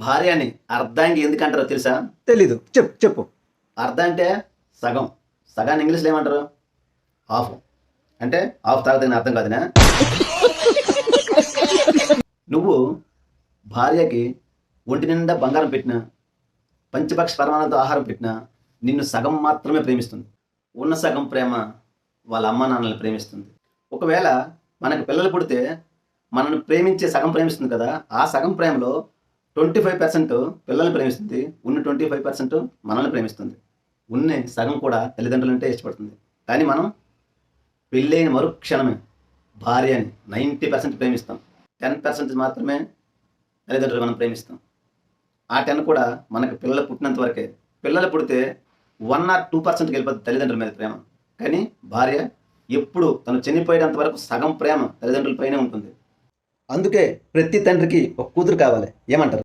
భార్య అని అర్ధాంగి ఎందుకంటారో తెలుసా? తెలీదు. చెప్పు చెప్పు. అర్ధ అంటే సగం. సగాన్ని ఇంగ్లీష్లో ఏమంటారు? హాఫ్. అంటే హాఫ్ తాగదగిన అర్థం కాదునా? నువ్వు భార్యకి ఒంటి నిండా బంగారం పెట్టినా పంచపక్ష పరమాణంతో ఆహారం పెట్టినా నిన్ను సగం మాత్రమే ప్రేమిస్తుంది. ఉన్న సగం ప్రేమ వాళ్ళ అమ్మ నాన్నల్ని ప్రేమిస్తుంది. ఒకవేళ మనకు పిల్లలు పుడితే మనల్ని ప్రేమించే సగం ప్రేమిస్తుంది కదా ఆ సగం ప్రేమలో ట్వంటీ ఫైవ్ పర్సెంట్ పిల్లల్ని ప్రేమిస్తుంది ఉన్న ట్వంటీ ఫైవ్ పర్సెంట్ మనల్ని ప్రేమిస్తుంది. ఉన్న సగం కూడా తల్లిదండ్రులంటే ఇష్టపడుతుంది. కానీ మనం పెళ్ళైన మరుక్షణమే భార్యని నైంటీ పర్సెంట్ ప్రేమిస్తాం. టెన్ పర్సెంట్ మాత్రమే తల్లిదండ్రులు మనం ప్రేమిస్తాం. ఆ టెన్ కూడా మనకు పిల్లలు పుట్టినంత వరకే. పిల్లలు పుడితే వన్ ఆర్ టూ పర్సెంట్కి వెళ్ళిపోతుంది తల్లిదండ్రుల మీద ప్రేమ. కానీ భార్య ఎప్పుడు తను చనిపోయేంత వరకు సగం ప్రేమ తల్లిదండ్రులపైనే ఉంటుంది. అందుకే ప్రతి తండ్రికి ఒక కూతురు కావాలి. ఏమంటారు?